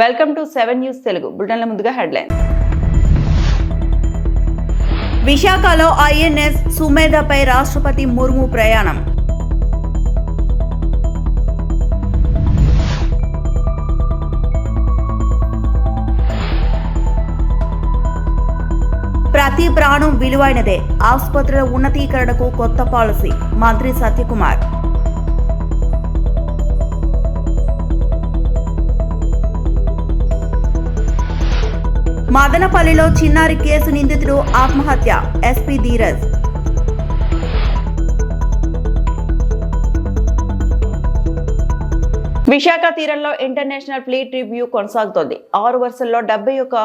Welcome to seven news Telugu బులెటిన్ల ముందుగా headline. విశాఖలో INS సుమేధపై రాష్ట్రపతి ముర్ము ప్రయాణం. ప్రతి ప్రాణం విలువైనదే. ఆసుపత్రుల ఉన్నతీకరణకు కొత్త పాలసీ మంత్రి సత్యకుమార్. మదనపల్లిలో చిన్నారి కేసు నిందితుడు ఆత్మహత్య ఎస్పీ ధీరజ్. విశాఖ తీరంలో ఇంటర్నేషనల్ ఫ్లీట్ రివ్యూ కొనసాగుతోంది. ఆరు వరుసల్లో డెబ్బై ఒక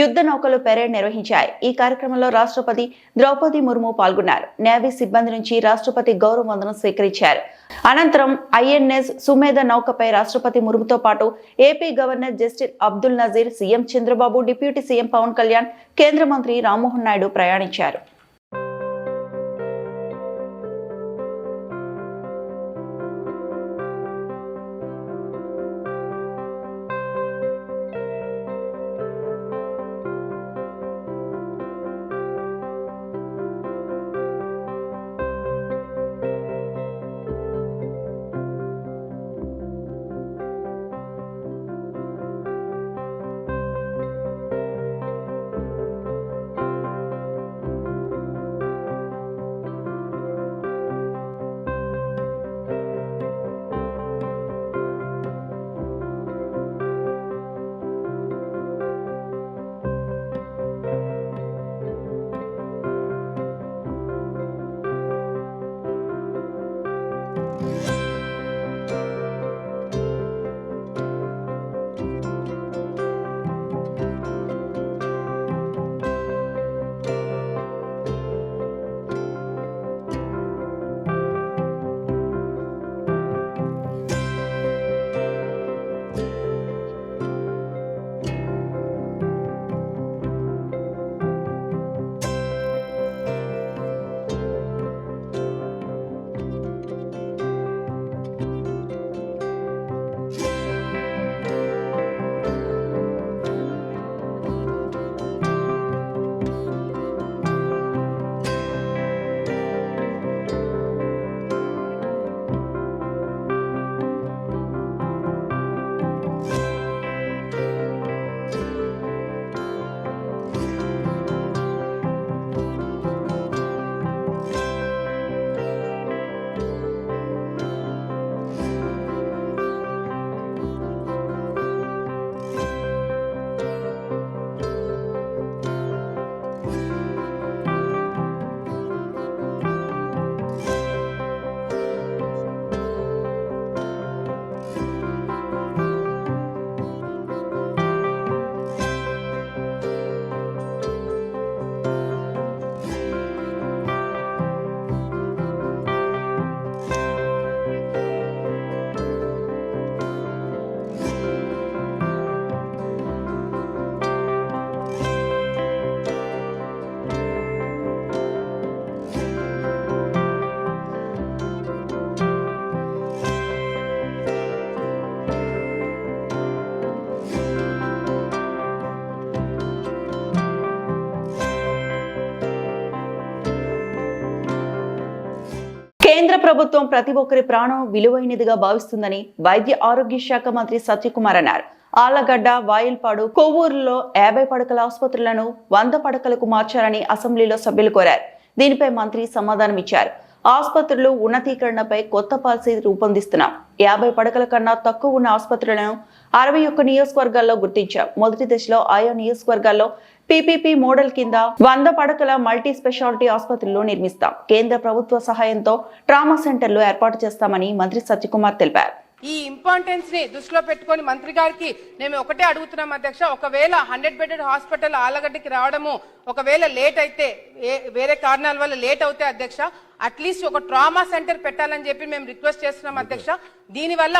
యుద్ధ నౌకలు పెరేడ్ నిర్వహించాయి. ఈ కార్యక్రమంలో రాష్ట్రపతి ద్రౌపది ముర్ము పాల్గొన్నారు. నేవీ సిబ్బంది నుంచి రాష్ట్రపతి గౌరవ వందనం స్వీకరించారు. అనంతరం ఐఎన్ఎస్ సుమేధ నౌకపై రాష్ట్రపతి ముర్ముతో పాటు AP governor justice Abdul Nazeer CM Chandrababu deputy CM Pawan Kalyan కేంద్ర మంత్రి రామ్మోహన్ నాయుడు ప్రయాణించారు. కేంద్ర ప్రభుత్వం ప్రతి ఒక్కరి ప్రాణం విలువైనదిగా భావిస్తుందని వైద్య ఆరోగ్య శాఖ మంత్రి సత్యకుమార్ అన్నారు. ఆలగడ్డ వాయిల్పాడు కొవ్వూరులో యాభై పడకల ఆసుపత్రులను వంద పడకలకు మార్చాలని అసెంబ్లీలో సభ్యులు కోరారు. దీనిపై మంత్రి సమాధానం ఇచ్చారు ఆసుపత్రులు ఉన్నతీకరణపై కొత్త పాలసీ రూపొందిస్తున్నాం. యాభై పడకల కన్నా తక్కువ ఉన్న ఆసుపత్రులను అరవై ఒక్క నియోజకవర్గాల్లో గుర్తించాం. మొదటి దశలో ఆయా నియోజకవర్గాల్లో పీపీపీ మోడల్ కింద వంద పడకల మల్టీ స్పెషాలిటీ ఆసుపత్రులు నిర్మిస్తాం. కేంద్ర ప్రభుత్వ సహాయంతో ట్రామా సెంటర్లు ఏర్పాటు చేస్తామని మంత్రి సత్యకుమార్ తెలిపారు. ఈ ఇంపార్టెన్స్ని దృష్టిలో పెట్టుకొని మంత్రి గారికి మేము ఒకటే అడుగుతున్నాం అధ్యక్ష. ఒకవేళ హండ్రెడ్ బెడెడ్ హాస్పిటల్ ఆలగడ్డకి రావడము ఒకవేళ లేట్ అయితే వేరే కారణాల వల్ల లేట్ అవుతే అధ్యక్ష. అట్లీస్ట్ ఒక ట్రామా సెంటర్ పెట్టాలని చెప్పి మేము రిక్వెస్ట్ చేస్తున్నాం అధ్యక్ష. దీనివల్ల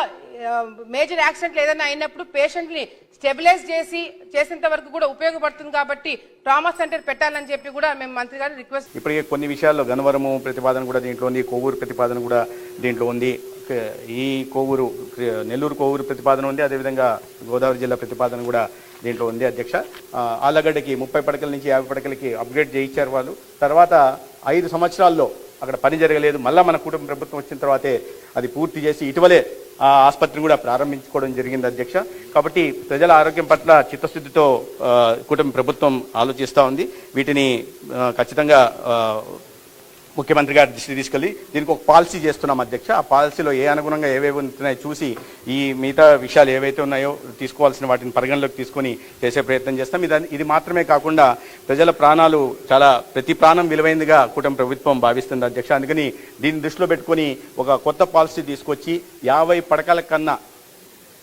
మేజర్ యాక్సిడెంట్లు ఏదైనా అయినప్పుడు పేషెంట్ని స్టెబిలైజ్ చేసి చేసేంత వరకు కూడా ఉపయోగపడుతుంది కాబట్టి ట్రామా సెంటర్ పెట్టాలని చెప్పి కూడా మేము మంత్రి గారిని రిక్వెస్ట్ ఇప్పటికే కొన్ని విషయాల్లో గనవరము ప్రతిపాదన కూడా దీంట్లో ఉంది కొవ్వూరు ప్రతిపాదన కూడా దీంట్లో ఉంది. ఈ కోవూరు క్రి- నెల్లూరు కోవూరు ప్రతిపాదన ఉంది అదేవిధంగా గోదావరి జిల్లా ప్రతిపాదన కూడా దీంట్లో ఉంది అధ్యక్ష. ఆ, ఆళ్ళగడ్డకి ముప్పై పడకల నుంచి యాభై పడకలకి అప్గ్రేడ్ చేయించారు వాళ్ళు. తర్వాత ఐదు సంవత్సరాల్లో అక్కడ పని జరగలేదు. మళ్ళీ మన కుటుంబ ప్రభుత్వం వచ్చిన తర్వాతే అది పూర్తి చేసి ఇటీవలే ఆ ఆసుపత్రిని కూడా ప్రారంభించుకోవడం జరిగింది అధ్యక్ష. కాబట్టి ప్రజల ఆరోగ్యం పట్ల చిత్తశుద్ధితో కుటుంబ ప్రభుత్వం ఆలోచిస్తూ ఉంది. వీటిని ఖచ్చితంగా ముఖ్యమంత్రి గారి దృష్టి తీసుకెళ్ళి దీనికి ఒక పాలసీ చేస్తున్నాం అధ్యక్ష. ఆ పాలసీలో ఏ అనుగుణంగా ఏవేవి ఉంటున్నాయో చూసి ఈ మిగతా విషయాలు ఏవైతే ఉన్నాయో తీసుకోవాల్సిన వాటిని పరిగణలోకి తీసుకొని చేసే ప్రయత్నం చేస్తాం. ఇది ఇది మాత్రమే కాకుండా ప్రజల ప్రాణాలు చాలా ప్రతి ప్రాణం విలువైందిగా కూటమి ప్రభుత్వం భావిస్తుంది అధ్యక్ష. అందుకని దీన్ని దృష్టిలో పెట్టుకొని ఒక కొత్త పాలసీ తీసుకొచ్చి యాభై పడకల కన్నా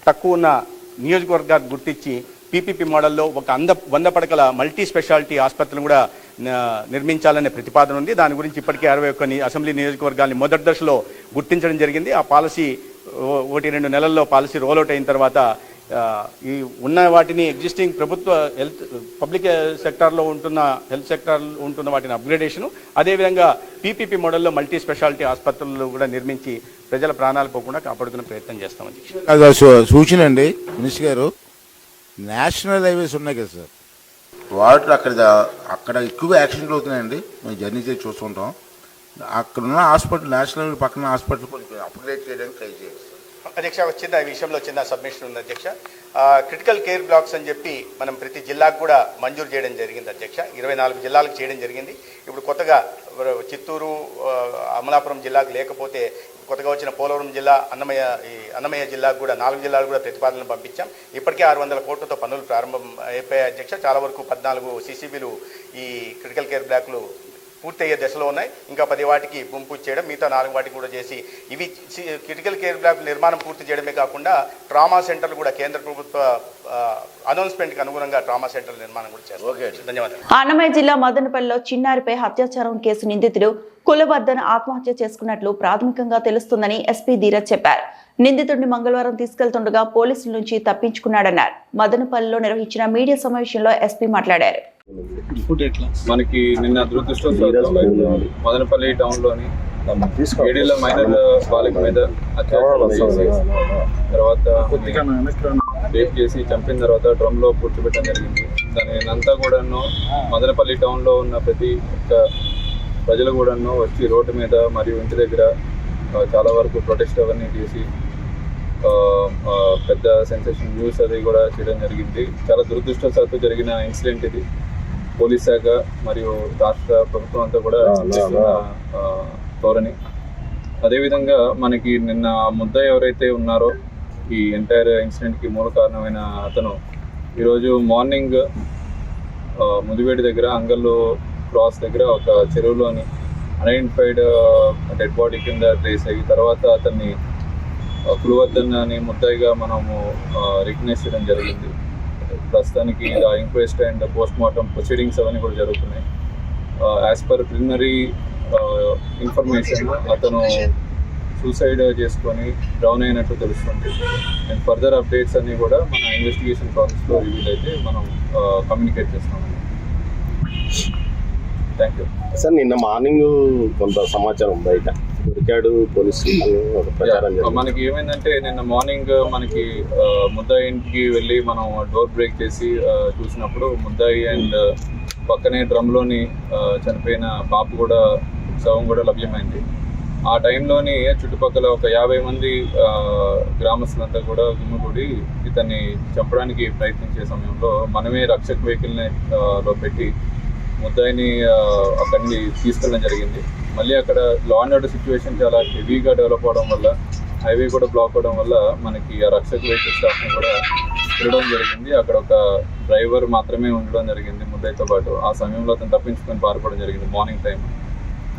తక్కువ ఉన్న నియోజకవర్గాన్ని గుర్తించి పీపీపీ మోడల్లో ఒక అంద వంద పడకల మల్టీ స్పెషాలిటీ ఆసుపత్రిని కూడా నిర్మించాలనే ప్రతిపాదన ఉంది. దాని గురించి ఇప్పటికే అరవై ఒక్క అసెంబ్లీ నియోజకవర్గాల్ని మొదటి దశలో గుర్తించడం జరిగింది. ఆ పాలసీ ఓ- ఒకటి రెండు నెలల్లో పాలసీ రోల్అవుట్ అయిన తర్వాత ఈ ఉన్న వాటిని ఎగ్జిస్టింగ్ ప్రభుత్వ హెల్త్ పబ్లిక్ సెక్టార్లో ఉంటున్న హెల్త్ సెక్టార్ ఉంటున్న వాటిని అప్గ్రేడేషను. అదేవిధంగా పీపీపీ మోడల్లో మల్టీ స్పెషాలిటీ ఆసుపత్రులు కూడా నిర్మించి ప్రజల ప్రాణాలు పోకుండా కాపాడుతున్న ప్రయత్నం చేస్తాం సూచన అండి. మినిస్టర్ గారు నేషనల్ హైవేస్ ఉన్నాయి కదా సార్. వాటర్ అక్కడ అక్కడ ఎక్కువ యాక్సిడెంట్లు అవుతున్నాయండి. మేము జర్నీ చేసి చూస్తుంటాం. అక్కడ ఉన్న హాస్పిటల్ నేషనల్ పక్కన హాస్పిటల్ కొంచెం అప్గ్రేడ్ చేయడానికి ట్రై చేస్తాం అధ్యక్ష ఒక ఈ విషయంలో చిన్న సబ్మిషన్ ఉంది అధ్యక్ష. క్రిటికల్ కేర్ బ్లాక్స్ అని చెప్పి మనం ప్రతి జిల్లాకు కూడా మంజూరు చేయడం జరిగింది అధ్యక్ష. ఇరవై నాలుగు జిల్లాలకు చేయడం జరిగింది. ఇప్పుడు కొత్తగా చిత్తూరు అమలాపురం జిల్లాకు లేకపోతే కొత్తగా వచ్చిన పోలవరం జిల్లా అన్నమయ్య ఈ అన్నమయ్య జిల్లాకు కూడా నాలుగు జిల్లాలు కూడా ప్రతిపాదనలు పంపించాం. ఇప్పటికే ఆరు వందల కోట్లతో పనులు ప్రారంభం అయిపోయాయి అధ్యక్ష. చాలా వరకు పద్నాలుగు సీసీబీలు ఈ క్రిటికల్ కేర్ బ్లాక్లు పూర్తయ్యే దశలో ఉన్నాయి. ఇంకా పది వాటికి గుంపు చేయడం మిగతా నాలుగు వాటికి కూడా చేసి ఇవి క్రిటికల్ కేర్ బ్లాక్ నిర్మాణం పూర్తి చేయడమే కాకుండా ట్రామా సెంటర్లు కూడా కేంద్ర ప్రభుత్వ అనౌన్స్మెంట్కి అనుగుణంగా ట్రామా సెంటర్ నిర్మాణం కూడా చేస్తాం. ధన్యవాదాలు. అన్నమయ్య జిల్లా మదనపల్లిలో చిన్నారిపై అత్యాచారం కేసు నిందితుడు కులవర్ధన్ ఆత్మహత్య చేసుకున్నట్లు ప్రాథమికంగా తెలుస్తుందని ఎస్పీ ధీరజ్ చెప్పారు. నిందితుడిని మంగళవారం తీసుకెళ్తుండగా పోలీసుల నుంచి తప్పించుకున్నాడన్నారు. మదనపల్లిలో నిర్వహించిన మీడియా సమావేశంలో ఎస్పీ మాట్లాడారు. మనకి నిన్న దురదృష్టవశాత్తు మదనపల్లి టౌన్లోని ఏడేళ్ళ మైనర్ బాలిక మీద తర్వాత రేప్ చేసి చంపిన తర్వాత డ్రమ్లో పూడ్చిపెట్టడం జరిగింది. దాని అంతా కూడాను మదనపల్లి టౌన్లో ఉన్న ప్రతి ఒక్క ప్రజలు కూడాను వచ్చి రోడ్డు మీద మరియు ఇంటి దగ్గర చాలా వరకు ప్రొటెస్ట్ అవన్నీ చేసి పెద్ద సెన్సేషన్ న్యూస్ అది కూడా చేయడం జరిగింది. చాలా దురదృష్టవశాత్తు జరిగిన ఇన్సిడెంట్ ఇది. పోలీస్ శాఖ మరియు రాష్ట్ర ప్రభుత్వం అంతా కూడా ధోరణి. అదేవిధంగా మనకి నిన్న ముద్ద ఎవరైతే ఉన్నారో ఈ ఎంటైర్ ఇన్సిడెంట్కి మూల కారణమైన అతను ఈరోజు మార్నింగ్ ముదివేడి దగ్గర అంగల్లో క్రాస్ దగ్గర ఒక చెరువులోని అన్ఐడెంటిఫైడ్ డెడ్ బాడీ కింద ట్రేస్ అయ్యి తర్వాత అతన్ని కులవర్ధన్ అని ముద్దాయిగా మనము రికగ్నైజ్ చేయడం జరిగింది. ప్రస్తుతానికి inquest and post mortem proceedings అవన్నీ కూడా జరుగుతున్నాయి. యాజ్ పర్ ప్రిలిమినరీ ఇన్ఫర్మేషన్ అతను సూసైడ్ చేసుకొని డౌన్ అయినట్టు తెలుస్తుంది. అండ్ ఫర్దర్ అప్డేట్స్ అన్ని కూడా మన ఇన్వెస్టిగేషన్ ప్రాసెస్లో రివీల్ అయితే మనం కమ్యూనికేట్ చేస్తామండి థ్యాంక్ యూ సార్ నిన్న మార్నింగ్ కొంత సమాచారం బయట దొరికాడు పోలీసులు మనకి ఏమైందంటే నిన్న మార్నింగ్ మనకి ముద్దాయి ఇంటికి వెళ్ళి మనం డోర్ బ్రేక్ చేసి చూసినప్పుడు ముద్దాయి అండ్ పక్కనే డ్రమ్లోని చనిపోయిన పాప కూడా శవం కూడా లభ్యమైంది. ఆ టైంలోని చుట్టుపక్కల ఒక యాభై మంది గ్రామస్తులంతా కూడా గుమ్మిగూడి ఇతన్ని చంపడానికి ప్రయత్నించే సమయంలో మనమే రక్షక్ వెహికల్ని లో పెట్టి ముద్దాయిని అక్కడి నుండి తీసుకెళ్ళడం జరిగింది. మళ్ళీ అక్కడ లా అండ్ ఆర్డర్ సిచ్యువేషన్ చాలా హెవీగా డెవలప్ అవడం వల్ల హైవే కూడా బ్లాక్ అవడం వల్ల మనకి ఆ రక్షక వెహికల్ స్టాఫ్ని కూడా తిరగడం జరిగింది. అక్కడ ఒక డ్రైవర్ మాత్రమే ఉండడం జరిగింది ముద్దయితో పాటు. ఆ సమయంలో అతను తప్పించుకొని పారిపోవడం జరిగింది మార్నింగ్ టైం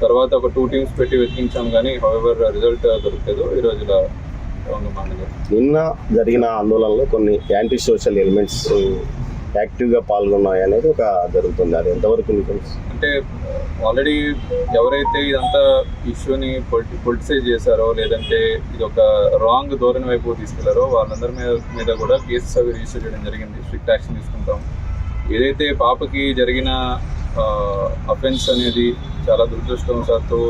తర్వాత ఒక టూ టీమ్స్ పెట్టి వెతికించాం కానీ హౌఎవర్ రిజల్ట్ దొరకలేదు. ఈ రోజు నిన్న జరిగిన ఆందోళనలో కొన్ని యాంటీ సోషల్ ఎలిమెంట్స్ యాక్టివ్గా పాల్గొన్నాయి అనేది ఒక జరుగుతుంది. అది ఎంతవరకు మీకు అంటే ఆల్రెడీ ఎవరైతే ఇదంతా ఇష్యూని పొలిటి పొలిటిసైజ్ చేశారో లేదంటే ఇది ఒక రాంగ్ ధోరణి వైపు తీసుకెళ్ళారో వాళ్ళందరి మీద మీద కూడా కేసెస్ అవి రిజిస్టర్ చేయడం జరిగింది. స్ట్రిక్ట్ యాక్షన్ తీసుకుంటాం. ఏదైతే పాపకి జరిగిన అఫెన్స్ అనేది చాలా దురదృష్టవశాత్తు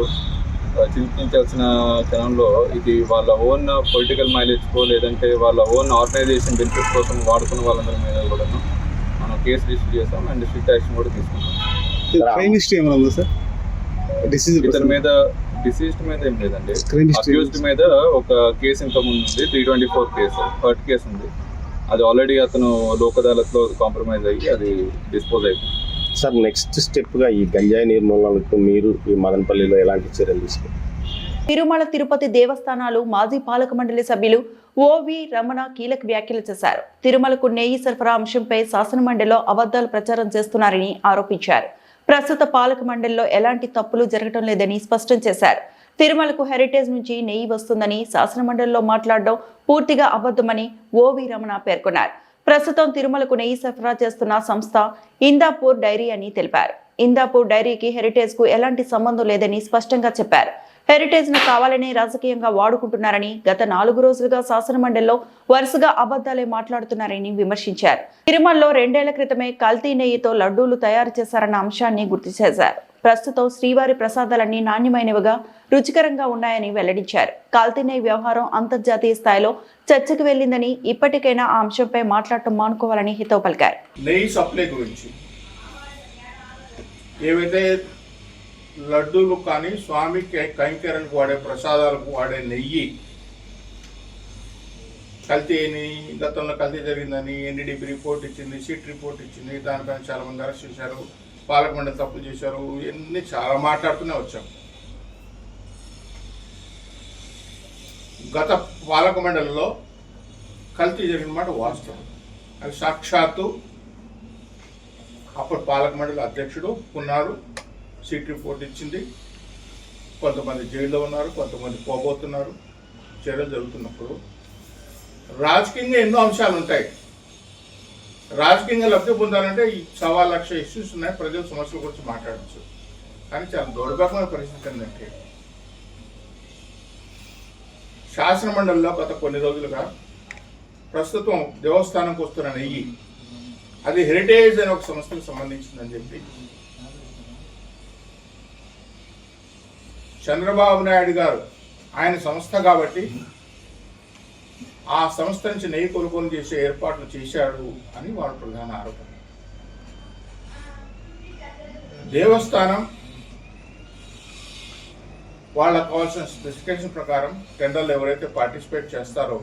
చింతించాల్సిన క్షణంలో ఇది వాళ్ళ ఓన్ పొలిటికల్ మైలేజ్కో లేదంటే వాళ్ళ ఓన్ ఆర్గనైజేషన్ బెనిఫిట్ కోసం వాడుకున్న వాళ్ళందరి మీద కూడా కేసు రిజిస్టర్ చేస్తాం అండ్ స్ట్రిక్ట్ యాక్షన్ కూడా తీసుకుంటాం. క్రైమ్ హిస్టరీ ఏమైనా ఉందా సార్? డిసీజ్ ఇతని మీద డిసీజ్డ్ మీద ఏం లేదండి. అక్యూజ్డ్ మీద ఒక కేసు ఇంత ముందు ఉంది three twenty four case hurt case ఉంది. అది ఆల్రెడీ అతను లోక్ అదాలత్లో కాంప్రమైజ్ అయ్యి అది డిస్పోజ్ అయిపోయింది. సార్ నెక్స్ట్ స్టెప్గా ఈ గంజాయి నిర్మూలనకు మీరు ఈ మదనపల్లిలో ఎలాంటి చర్యలు తీసుకుంటారు? తిరుమల తిరుపతి దేవస్థానాలు మాజీ పాలక మండలి సభ్యులు ఓవి రమణ కీలక వ్యాఖ్యలు చేశారు. తిరుమలకు నెయ్యి సరఫరా అంశంపై శాసనమండలిలో అబద్ధాలు ప్రచారం చేస్తున్నారని ఆరోపించారు. ప్రస్తుత పాలక మండలిలో ఎలాంటి తప్పులు జరగటం లేదని స్పష్టం చేశారు. తిరుమలకు హెరిటేజ్ నుంచి నెయ్యి వస్తుందని శాసనమండలిలో మాట్లాడడం పూర్తిగా అబద్ధమని ఓవి రమణ పేర్కొన్నారు. ప్రస్తుతం తిరుమలకు నెయ్యి సరఫరా చేస్తున్న సంస్థ ఇందాపూర్ డైరీ అని తెలిపారు. ఇందాపూర్ డైరీకి హెరిటేజ్కు ఎలాంటి సంబంధం లేదని స్పష్టంగా చెప్పారు. హెరిటేజ్ను రాజకీయంగా వాడుకుంటున్నారని గత నాలుగు రోజులుగా శాసనమండలిలో వరుసగా అబద్ధాలే మాట్లాడుతున్నారని విమర్శించారు. తిరుమలలో రెండేళ్ళ క్రితమే కల్తీ నెయ్యితో లడ్డూలు తయారు చేశారన్న అంశాన్ని గుర్తు చేశారు. ప్రస్తుతం శ్రీవారి ప్రసాదాలన్నీ నాణ్యమైనవిగా రుచికరంగా ఉన్నాయని వెల్లడించారు. కల్తీ నెయ్యి వ్యవహారం అంతర్జాతీయ స్థాయిలో చర్చకు వెళ్ళిందని ఇప్పటికైనా ఆ అంశంపై మాట్లాడటం మానుకోవాలని హితవు పలికారు. నెయ్యి సప్లై గురించి ఏవైతే లడ్డూలు కానీ స్వామి కై- కైంకర్యానికి వాడే ప్రసాదాలకు వాడే నెయ్యి. కల్తీ అని గతంలో కల్తీ జరిగిందని ఎన్డీడీపీ రిపోర్ట్ ఇచ్చింది సిట్ రిపోర్ట్ ఇచ్చింది దానిపైన చాలామంది అరెస్ట్ చేశారు పాలక మండలి తప్పులు చేశారు ఇవన్నీ చాలా మాట్లాడుతూనే వచ్చాం. గత పాలక మండలిలో కల్తీ జరిగిన మాట వాస్తవం. అది సాక్షాత్తు అప్పుడు పాలక మండలి అధ్యక్షుడు ఉన్నారు సీట్ రిపోర్ట్ ఇచ్చింది. కొంతమంది జైల్లో ఉన్నారు కొంతమంది పోబోతున్నారు. చర్యలు జరుగుతున్నప్పుడు రాజకీయంగా ఎన్నో అంశాలు ఉంటాయి. రాజకీయంగా లబ్ధి పొందాలంటే ఈ సవా లక్ష ఇష్యూస్ ఉన్నాయి. ప్రజల సమస్యల గురించి మాట్లాడచ్చు. కానీ చాలా దౌర్భాగ్యమైన పరిస్థితి ఏంటంటే శాసనమండలిలో గత కొన్ని రోజులుగా ప్రస్తుతం దేవస్థానంకు వస్తున్న నెయ్యి అది హెరిటేజ్ అనే ఒక సంస్థకు సంబంధించిందని చెప్పి చంద్రబాబు నాయుడు గారు ఆయన సంస్థ కాబట్టి ఆ సంస్థ నుంచి నెయ్యి కొనుగోలు చేసే ఏర్పాట్లు చేశాడు అని వారు ప్రధాన ఆరోపణ. దేవస్థానం వాళ్ళకు కావాల్సిన స్పెసిఫికేషన్ ప్రకారం టెండర్లు ఎవరైతే పార్టిసిపేట్ చేస్తారో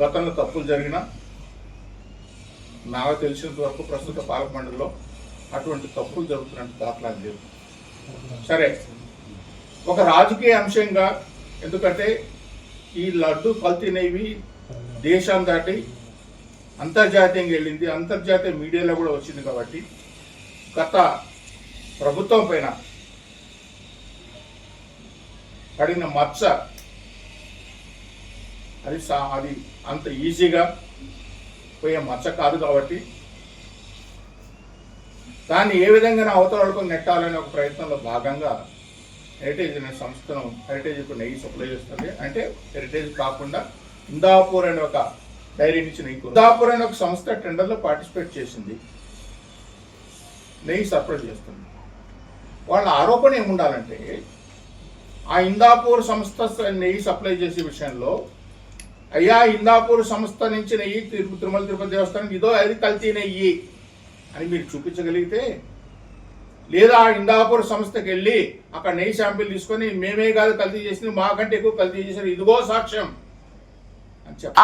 గతంలో తప్పులు జరిగినా నాకు తెలిసినంత వరకు ప్రస్తుత పాలక మండలిలో అటువంటి తప్పులు జరుగుతున్నట్టు దాఖలాలు లేవు. సరే ఒక రాజకీయ అంశంగా ఎందుకంటే ఈ లడ్డు కల్తీనేవి దేశం దాటి అంతర్జాతీయంగా వెళ్ళింది అంతర్జాతీయ మీడియాలో కూడా వచ్చింది కాబట్టి గత ప్రభుత్వం పైన పడిన మచ్చ అది అది అంత ఈజీగా పోయే మచ్చ కాదు కాబట్టి దాన్ని ఏ విధంగా అవతలకు నెట్టాలనే ఒక ప్రయత్నంలో భాగంగా హెరిటేజ్ అనే సంస్థను హెరిటేజ్ ఇప్పుడు నెయ్యి సప్లై చేస్తుంది. అంటే హెరిటేజ్ కాకుండా ఇందాపూర్ అనే ఒక డైరీ నుంచి నెయ్యి ఇందాపూర్ అనే ఒక సంస్థ టెండర్లో పార్టిసిపేట్ చేసింది. నెయ్యి సప్లై చేస్తుంది. వాళ్ళ ఆరోపణ ఏముండాలంటే ఆ ఇందాపూర్ సంస్థ నెయ్యి సప్లై చేసే విషయంలో అయ్యా ఇందాపూర్ సంస్థ నుంచి నెయ్యి తిరుమల తిరుపతి దేవస్థానం ఇదో అది కల్తీ నెయ్యి అని మీరు చూపించగలిగితే లేదా ఇందాపూర్ సంస్థకి వెళ్ళి అక్కడ నెయ్యి శాంపిల్ తీసుకొని మేమే కాదు కల్తీ చేసింది మాకంటే ఎక్కువ కల్తీ చేశారు ఇదిగో సాక్ష్యం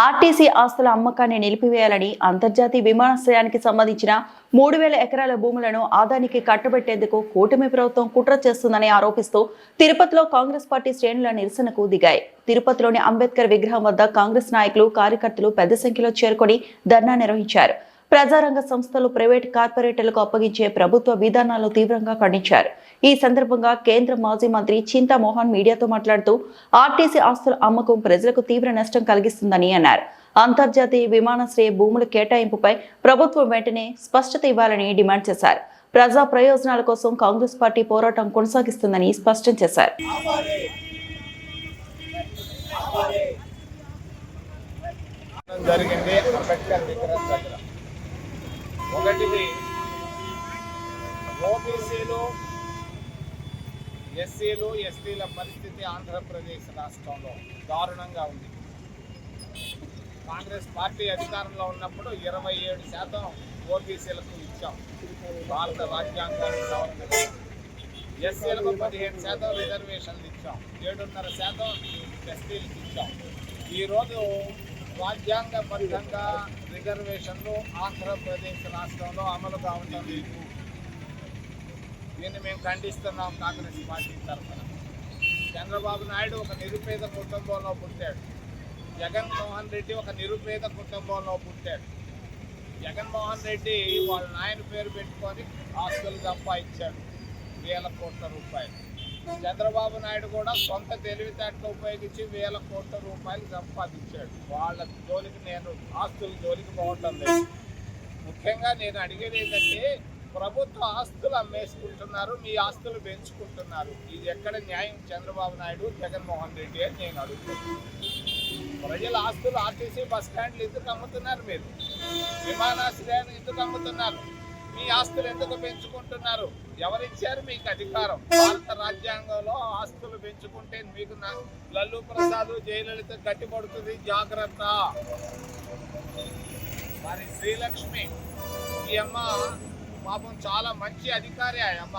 ఆర్టీసీ ఆస్తుల అమ్మకాన్ని నిలిపివేయాలని అంతర్జాతీయ విమానాశ్రయానికి సంబంధించిన మూడు వేల ఎకరాల భూములను ఆదానికి కట్టబెట్టేందుకు కూటమి ప్రభుత్వం కుట్ర చేస్తుందని ఆరోపిస్తూ తిరుపతిలో కాంగ్రెస్ పార్టీ శ్రేణుల నిరసనకు దిగాయి. తిరుపతిలోని అంబేద్కర్ విగ్రహం వద్ద కాంగ్రెస్ నాయకులు కార్యకర్తలు పెద్ద సంఖ్యలో చేరుకొని ధర్నా నిర్వహించారు. ప్రజారంగ సంస్థలు ప్రైవేట్ కార్పొరేటర్లకు అప్పగించే ప్రభుత్వ విధానాలను తీవ్రంగా ఖండించారు. ఈ సందర్భంగా కేంద్ర మాజీ మంత్రి చింతామోహన్ మీడియాతో మాట్లాడుతూ ఆర్టీసీ ఆస్తుల అమ్మకం ప్రజలకు తీవ్ర నష్టం కలిగిస్తుందని అన్నారు. అంతర్జాతీయ విమానాశ్రయ భూముల కేటాయింపుపై ప్రభుత్వం వెంటనే స్పష్టత ఇవ్వాలని డిమాండ్ చేశారు. ప్రజా ప్రయోజనాల కోసం కాంగ్రెస్ పార్టీ పోరాటం కొనసాగిస్తుందని స్పష్టం చేశారు. జరిగింది అంబేద్కర్ విగ్రహం దగ్గర ఒకటిది ఓబీసీలు ఎస్సీలు ఎస్టీల పరిస్థితి ఆంధ్రప్రదేశ్ రాష్ట్రంలో దారుణంగా ఉంది. కాంగ్రెస్ పార్టీ అధికారంలో ఉన్నప్పుడు ఇరవై ఏడు శాతం ఓబీసీలకు ఇచ్చాం. భారత రాజ్యాంగాన్ని సవరణ ఎస్సీలకు పదిహేను శాతం రిజర్వేషన్లు ఇచ్చాం. ఏడున్నర శాతం ఎస్టీలకు ఇచ్చాం. ఈరోజు రాజ్యాంగబద్ధంగా రిజర్వేషన్లు ఆంధ్రప్రదేశ్ రాష్ట్రంలో అమలు కావటం లేదు. దీన్ని మేము ఖండిస్తున్నాం కాంగ్రెస్ పార్టీ తరఫున. చంద్రబాబు నాయుడు ఒక నిరుపేద కుటుంబంలో పుట్టాడు. జగన్మోహన్ రెడ్డి ఒక నిరుపేద కుటుంబంలో పుట్టాడు. జగన్మోహన్ రెడ్డి వాళ్ళ నాయన పేరు పెట్టుకొని ఆస్తులు సంపాదించాడు వేల కోట్ల రూపాయలు. చంద్రబాబు నాయుడు కూడా సొంత తెలివితేటలు ఉపయోగించి వేల కోట్ల రూపాయలు సంపాదించాడు. వాళ్ళ జోలికి నేను ఆస్తుల జోలికి పోవటం లేదు. ముఖ్యంగా నేను అడిగేది ఏంటంటే ప్రభుత్వ ఆస్తులు అమ్మేసుకుంటున్నారు మీ ఆస్తులు పెంచుకుంటున్నారు. ఇది ఎక్కడ న్యాయం? చంద్రబాబు నాయుడు జగన్మోహన్ రెడ్డి అని నేను అడుగుతున్నాను ప్రజల ఆస్తులు ఆర్టీసీ బస్ స్టాండ్లు ఎందుకు అమ్ముతున్నారు మీరు? విమానాశ్రయాన్ని ఎందుకు అమ్ముతున్నారు? మీ ఆస్తులు ఎందుకు పెంచుకుంటున్నారు? ఎవరిచ్చారు మీకు అధికారం? భారత రాజ్యాంగంలో ఆస్తులు పెంచుకుంటే మీకు లల్లు ప్రసాద్ జయలలిత గట్టిపడుతుంది జాగ్రత్త. మరి శ్రీలక్ష్మి ఈ అమ్మ పాపం చాలా మంచి అధికారి ఆ అమ్మ.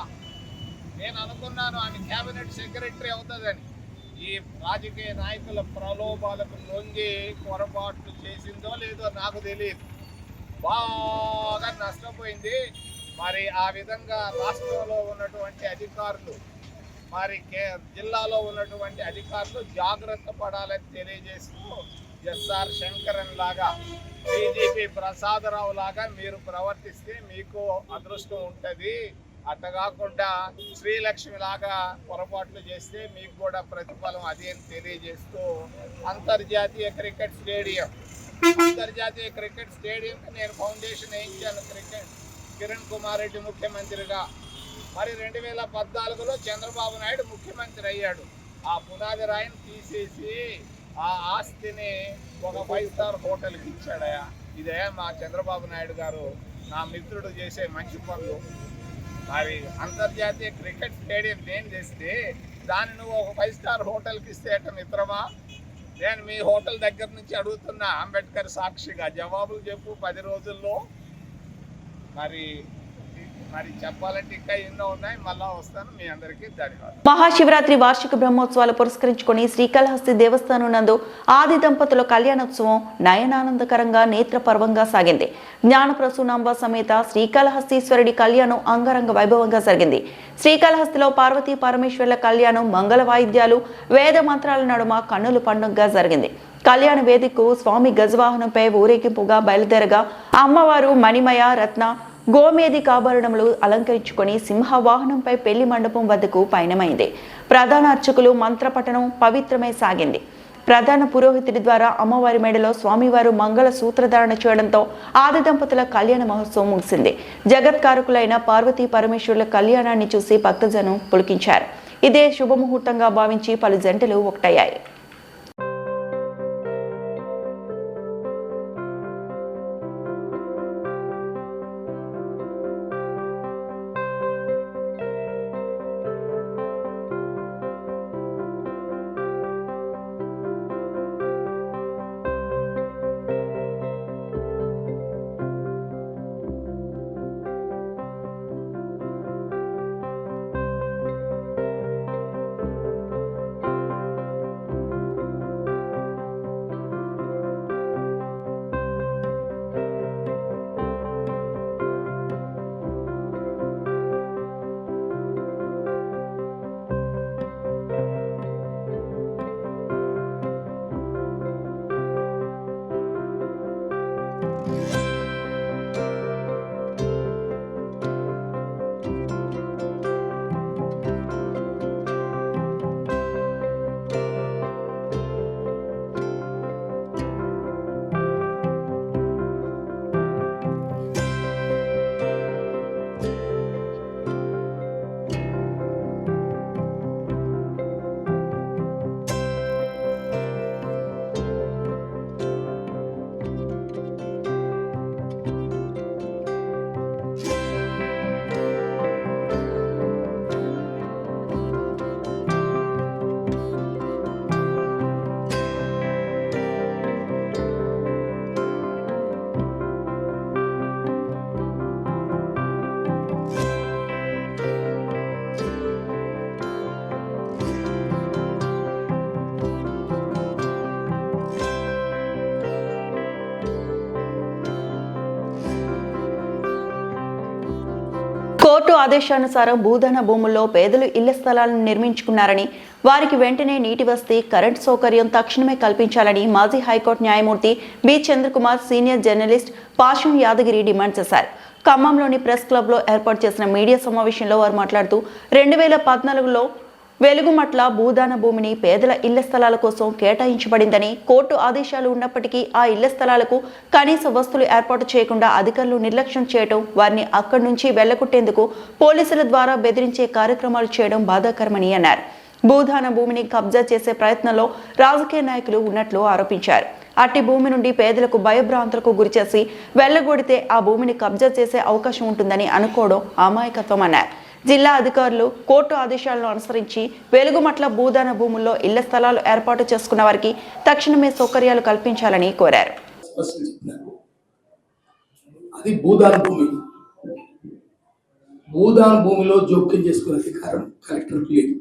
నేను అనుకున్నాను ఆమె క్యాబినెట్ సెక్రటరీ అవుతుందని. ఈ రాజకీయ నాయకుల ప్రలోభాలకు లొంగి పొరపాట్లు చేసిందో లేదో నాకు తెలియదు. బాగా నష్టపోయింది. మరి ఆ విధంగా రాష్ట్రంలో ఉన్నటువంటి అధికారులు మరి కే- జిల్లాలో ఉన్నటువంటి అధికారులు జాగ్రత్త పడాలని తెలియజేస్తూ ఎస్ఆర్ శంకరన్ లాగా బీజేపీ ప్రసాదరావు లాగా మీరు ప్రవర్తిస్తే మీకు అదృష్టం ఉంటుంది. అట్ట కాకుండా శ్రీలక్ష్మి లాగా పొరపాట్లు చేస్తే మీకు కూడా ప్రతిఫలం అదే అని తెలియజేస్తూ అంతర్జాతీయ క్రికెట్ స్టేడియం అంతర్జాతీయ క్రికెట్ స్టేడియం నేను ఫౌండేషన్ వేయించాను క్రికెట్? కిరణ్ కుమార్ రెడ్డి ముఖ్యమంత్రిగా. మరి రెండు వేల పద్నాలుగులో చంద్రబాబు నాయుడు ముఖ్యమంత్రి అయ్యాడు. ఆ పునాది రాయిని తీసేసి ఆ ఆస్తిని ఒక ఫైవ్ స్టార్ హోటల్కి ఇచ్చాడయా ఇదే మా చంద్రబాబు నాయుడు గారు నా మిత్రుడు చేసే మంచి పనులు. మరి అంతర్జాతీయ క్రికెట్ స్టేడియం నేను చేస్తే దాన్ని నువ్వు ఒక ఫైవ్ స్టార్ హోటల్కి ఇస్తే అట మిత్రమా? నేను మీ హోటల్ దగ్గర నుంచి అడుగుతున్నా అంబేద్కర్ సాక్షిగా జవాబులు చెప్పు పది రోజుల్లో. మరి మరి చెప్పాలంటే ఇంకా ఎన్నో ఉన్నాయి. మళ్ళా వస్తాను. మీ అందరికీ ధన్యవాదాలు. మహాశివరాత్రి వార్షిక బ్రహ్మోత్సవాలు పురస్కరించుకొని శ్రీకాళహస్తి దేవస్థానం నందు ఆది దంపతుల కళ్యాణోత్సవం నయనానందకరంగా నేత్రపర్వంగా సాగింది. జ్ఞాన ప్రసూనాంబ సమేత శ్రీకాళహస్తీశ్వరుడి కళ్యాణం అంగరంగ వైభవంగా జరిగింది. శ్రీకాళహస్తిలో పార్వతీ పరమేశ్వర్ల కళ్యాణం మంగళ వాయిద్యాలు వేద మంత్రాల నడుమ కన్నుల పండుగగా జరిగింది. కళ్యాణ వేదికకు స్వామి గజవాహనంపై ఊరేగింపుగా బయలుదేరగా అమ్మవారు మణిమయ రత్న గోమేది కాభరణములు అలంకరించుకొని సింహ వాహనంపై పెళ్ళి మండపం వద్దకు పయనమైంది. ప్రధాన అర్చకులు మంత్రపఠనం పవిత్రమై సాగింది. ప్రధాన పురోహితుడి ద్వారా అమ్మవారి మెడలో స్వామివారు మంగళ సూత్రధారణ చేయడంతో ఆది దంపతుల కళ్యాణ మహోత్సవం ముగిసింది. జగత్కారకులైన పార్వతీ పరమేశ్వరుల కళ్యాణాన్ని చూసి భక్తజనం పులికించారు. ఇదే శుభముహూర్తంగా భావించి పలు జంటలు ఒకటయ్యాయి. ఆదేశానుసారం భూధన భూముల్లో పేదలు ఇళ్ళ స్థలాలను నిర్మించుకున్నారని వారికి వెంటనే నీటి వసతి కరెంట్ సౌకర్యం తక్షణమే కల్పించాలని మాజీ హైకోర్టు న్యాయమూర్తి B. Chandrakumar senior journalist Pasham Yadagiri demand చేశారు. ఖమ్మంలోని ప్రెస్ క్లబ్లో ఏర్పాటు చేసిన మీడియా సమావేశంలో వారు మాట్లాడుతూ రెండు వేల పద్నాలుగులో వెలుగుమట్ల భూదాన భూమిని పేదల ఇళ్ళ స్థలాల కోసం కేటాయించబడిందని కోర్టు ఆదేశాలు ఉన్నప్పటికీ ఆ ఇళ్ళ స్థలాలకు కనీస వస్తువులు ఏర్పాటు చేయకుండా అధికారులు నిర్లక్ష్యం చేయడం వారిని అక్కడి నుంచి వెళ్ళగొట్టేందుకు పోలీసుల ద్వారా బెదిరించే కార్యక్రమాలు చేయడం బాధాకరమని అన్నారు. భూదాన భూమిని కబ్జా చేసే ప్రయత్నంలో రాజకీయ నాయకులు ఉన్నట్లు ఆరోపించారు. అట్టి భూమి నుండి పేదలకు భయభ్రాంతులకు గురిచేసి వెళ్ళగొడితే ఆ భూమిని కబ్జా చేసే అవకాశం ఉంటుందని అనుకోవడం అమాయకత్వం అన్నారు. జిల్లా అధికారులు కోర్టు ఆదేశాలను అనుసరించి వెలుగుమట్ల భూదాన భూముల్లో ఇళ్ళ స్థలాలు ఏర్పాటు చేసుకున్న వారికి తక్షణమే సౌకర్యాలు కల్పించాలని కోరారు. అది భూదాన భూమి. భూదాన భూమిలో జోక్యం చేసుకునే అధికారం కలెక్టర్కు లేదు.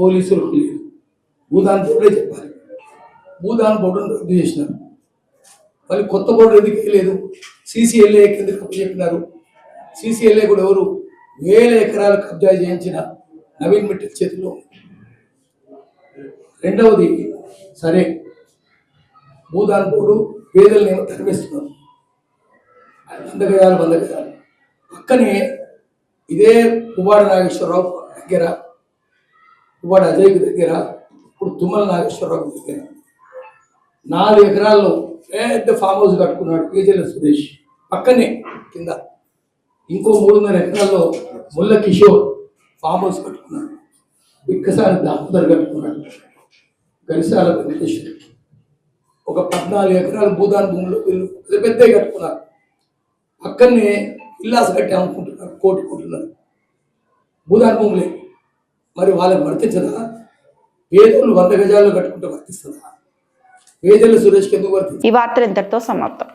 పోలీసులకు లేదు. భూదాన బోర్డే చెప్పాలి. భూదాన బోర్డును రద్దు చేసినారు. మళ్ళీ కొత్త బోర్డు ఎందుకు లేదు సీసీఎల్ఏ కింద చెప్పినారు. సీసీఎల్ఏ కూడా ఎవరు వేల ఎకరాలు కబ్జా చేయించిన నవీన్ మిట్టల్ చేతిలో రెండవది సరే భూదాన్ బోర్డు పేదల్ని ఏమో వంద గజాలు వంద గజాలు పక్కనే ఇదే పువ్వాడ నాగేశ్వరరావు దగ్గర పువ్వాడ అజయ్కి దగ్గర ఇప్పుడు తుమ్మల నాగేశ్వరరావు దగ్గర. నాలుగు ఎకరాల్లో పెద్ద ఫామ్ హౌస్ కట్టుకున్నాడు కేజీల సురేష్. పక్కనే కింద. ఇంకో మూడున్నర ఎకరాల్లో ముల్ల కిషోర్ ఫామ్ హౌస్ కట్టుకున్నాడు. బిక్కసారి దామోదర్ కట్టుకున్నాడు. గరిసాల వెంకటేశ్వర. ఒక పద్నాలుగు ఎకరాల భూదాన్ భూమిలో వీళ్ళు పెద్ద పెద్దవి కట్టుకున్నారు. పక్కనే ఇల్లాస్ కట్టి అమ్ముకుంటున్నారు కోటి కొంటున్నారు భూదాన్ భూములే. మరి వాళ్ళకి వర్తించదా? పేదలు వంద గజాల్లో కట్టుకుంటే వర్తిస్తుందా? పేదలు సురేష్కి ఎందుకు వర్తించదు? ఈ వార్తలు ఇంతటితో సమాప్తం.